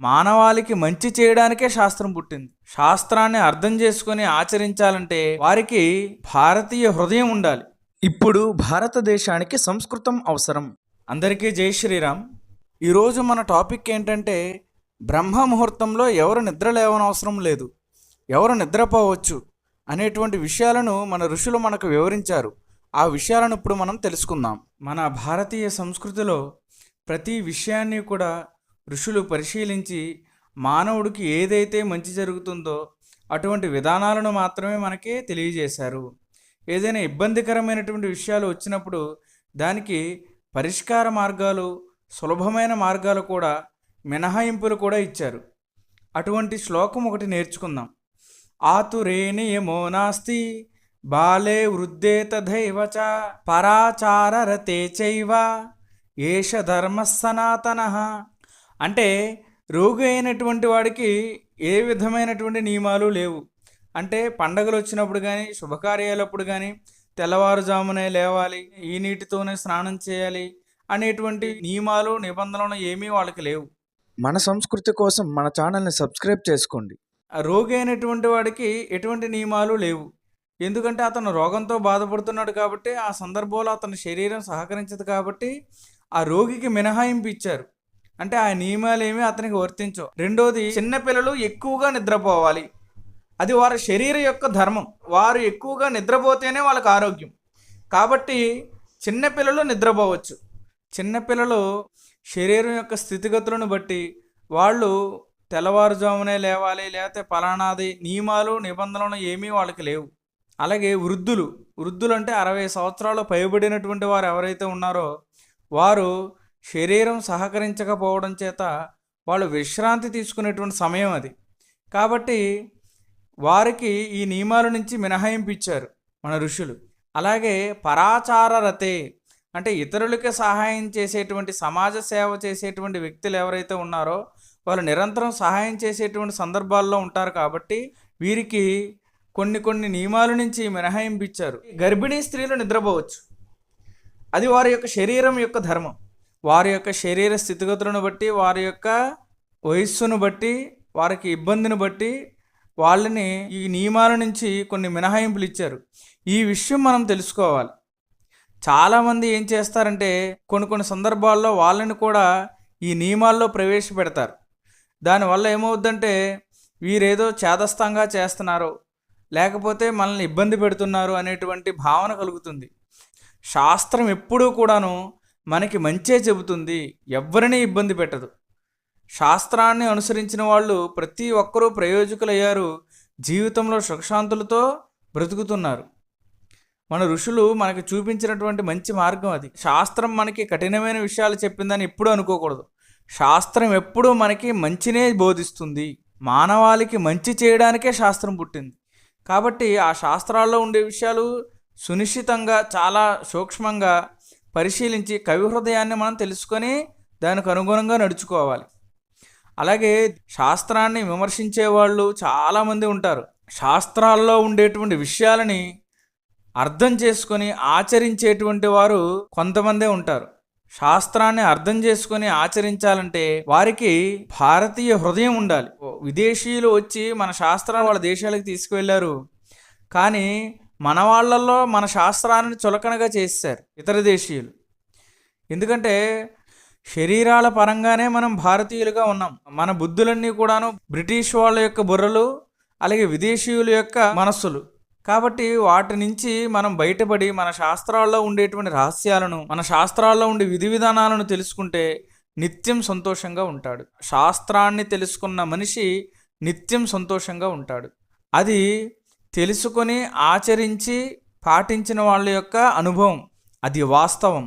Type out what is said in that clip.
మానవాళికి మంచి చేయడానికే శాస్త్రం పుట్టింది. శాస్త్రాన్ని అర్థం చేసుకొని ఆచరించాలంటే వారికి భారతీయ హృదయం ఉండాలి. ఇప్పుడు భారతదేశానికి సంస్కృతం అవసరం. అందరికీ జై శ్రీరామ్. ఈరోజు మన టాపిక్ ఏంటంటే బ్రహ్మ ముహూర్తంలో ఎవరు నిద్ర లేవనవసరం లేదు ఎవరు నిద్రపోవచ్చు అనేటువంటి విషయాలను మన ఋషులు మనకు వివరించారు. ఆ విషయాలను ఇప్పుడు మనం తెలుసుకుందాం. మన భారతీయ సంస్కృతిలో ప్రతి విషయాన్ని కూడా ఋషులు పరిశీలించి మానవుడికి ఏదైతే మంచి జరుగుతుందో అటువంటి విధానాలను మాత్రమే మనకి తెలియజేశారు. ఏదైనా ఇబ్బందికరమైనటువంటి విషయాలు వచ్చినప్పుడు దానికి పరిష్కార మార్గాలు సులభమైన మార్గాలు కూడా మినహాయింపులు కూడా ఇచ్చారు. అటువంటి శ్లోకం ఒకటి నేర్చుకుందాం. ఆతురేణి నియమో నాస్తి బాలే వృద్ధే తథైవ చ పరాచారరతే చైవ ఏష ధర్మ సనాతన అంటే రోగి అయినటువంటి వాడికి ఏ విధమైనటువంటి నియమాలు లేవు. అంటే పండగలు వచ్చినప్పుడు కానీ శుభకార్యాలప్పుడు కానీ తెల్లవారుజామునే లేవాలి ఈ నీటితోనే స్నానం చేయాలి అనేటువంటి నియమాలు నిబంధనలు ఏమీ వాళ్ళకి లేవు. మన సంస్కృతి కోసం మన ఛానల్ని సబ్స్క్రైబ్ చేసుకోండి. ఆ రోగి అయినటువంటి వాడికి ఎటువంటి నియమాలు లేవు. ఎందుకంటే అతను రోగంతో బాధపడుతున్నాడు కాబట్టి ఆ సందర్భంలో అతని శరీరం సహకరించదు కాబట్టి ఆ రోగికి మినహాయింపు ఇచ్చారు. అంటే ఆ నియమాలు ఏమీ అతనికి వర్తించవు. రెండోది చిన్నపిల్లలు ఎక్కువగా నిద్రపోవాలి. అది వారి శరీరం యొక్క ధర్మం. వారు ఎక్కువగా నిద్రపోతేనే వాళ్ళకి ఆరోగ్యం. కాబట్టి చిన్నపిల్లలు నిద్రపోవచ్చు. చిన్నపిల్లలు శరీరం యొక్క స్థితిగతులను బట్టి వాళ్ళు తెల్లవారుజామునే లేవాలి లేకపోతే పలానాది నియమాలు నిబంధనలు ఏమీ వాళ్ళకి లేవు. అలాగే వృద్ధులు వృద్ధులు అంటే అరవై సంవత్సరాలు పైబడినటువంటి వారు ఎవరైతే ఉన్నారో వారు శరీరం సహకరించకపోవడం చేత వాళ్ళు విశ్రాంతి తీసుకునేటువంటి సమయం అది. కాబట్టి వారికి ఈ నియమాల నుంచి మినహాయింపు ఇచ్చారు మన ఋషులు. అలాగే పరాచార రతే అంటే ఇతరులకి సహాయం చేసేటువంటి సమాజ సేవ చేసేటువంటి వ్యక్తులు ఎవరైతే ఉన్నారో వాళ్ళు నిరంతరం సహాయం చేసేటువంటి సందర్భాల్లో ఉంటారు కాబట్టి వీరికి కొన్ని కొన్ని నియమాల నుంచి మినహాయింపు ఇచ్చారు గర్భిణీ స్త్రీలు నిద్రపోవచ్చు. అది వారి యొక్క శరీరం యొక్క ధర్మం. వారి యొక్క శరీర స్థితిగతులను బట్టి వారి యొక్క వయస్సును బట్టి వారికి ఇబ్బందిని బట్టి వాళ్ళని ఈ నియమాల నుంచి కొన్ని మినహాయింపులు ఇచ్చారు. ఈ విషయం మనం తెలుసుకోవాలి. చాలామంది ఏం చేస్తారంటే కొన్ని కొన్ని సందర్భాల్లో వాళ్ళని కూడా ఈ నియమాల్లో ప్రవేశపెడతారు. దానివల్ల ఏమవుద్దంటే వీరేదో చేదస్తంగా చేస్తున్నారు లేకపోతే మనల్ని ఇబ్బంది పెడుతున్నారు అనేటువంటి భావన కలుగుతుంది. శాస్త్రం ఎప్పుడూ కూడాను మనకి మంచే చెబుతుంది ఎవ్వరినీ ఇబ్బంది పెట్టదు. శాస్త్రాన్ని అనుసరించిన వాళ్ళు ప్రతి ఒక్కరూ ప్రయోజకులయ్యారు జీవితంలో సుఖశాంతులతో బ్రతుకుతున్నారు. మన ఋషులు మనకు చూపించినటువంటి మంచి మార్గం అది. శాస్త్రం మనకి కఠినమైన విషయాలు చెప్పిందని ఎప్పుడూ అనుకోకూడదు. శాస్త్రం ఎప్పుడూ మనకి మంచినే బోధిస్తుంది. మానవాళికి మంచి చేయడానికే శాస్త్రం పుట్టింది. కాబట్టి ఆ శాస్త్రాల్లో ఉండే విషయాలు సునిశ్చితంగా చాలా సూక్ష్మంగా పరిశీలించి కవి హృదయాన్ని మనం తెలుసుకొని దానికి అనుగుణంగా నడుచుకోవాలి. అలాగే శాస్త్రాన్ని విమర్శించే వాళ్ళు చాలామంది ఉంటారు. శాస్త్రాల్లో ఉండేటువంటి విషయాలని అర్థం చేసుకొని ఆచరించేటువంటి వారు కొంతమందే ఉంటారు. శాస్త్రాన్ని అర్థం చేసుకొని ఆచరించాలంటే వారికి భారతీయ హృదయం ఉండాలి. విదేశీయులు వచ్చి మన శాస్త్రాలు వాళ్ళ దేశాలకు తీసుకువెళ్ళారు. కానీ మన వాళ్ళల్లో మన శాస్త్రాన్ని చులకనగా చేశారు ఇతర దేశీయులు. ఎందుకంటే శరీరాల పరంగానే మనం భారతీయులుగా ఉన్నాం. మన బుద్ధులన్నీ కూడాను బ్రిటిష్ వాళ్ళ యొక్క బుర్రలు అలాగే విదేశీయుల యొక్క మనస్సులు. కాబట్టి వాటి నుంచి మనం బయటపడి మన శాస్త్రాల్లో ఉండేటువంటి రహస్యాలను మన శాస్త్రాల్లో ఉండే విధి విధానాలను తెలుసుకుంటే నిత్యం సంతోషంగా ఉంటాడు. శాస్త్రాన్ని తెలుసుకున్న మనిషి నిత్యం సంతోషంగా ఉంటాడు. అది తెలుసుకొని ఆచరించి పాటించిన వాళ్ళ యొక్క అనుభవం. అది వాస్తవం.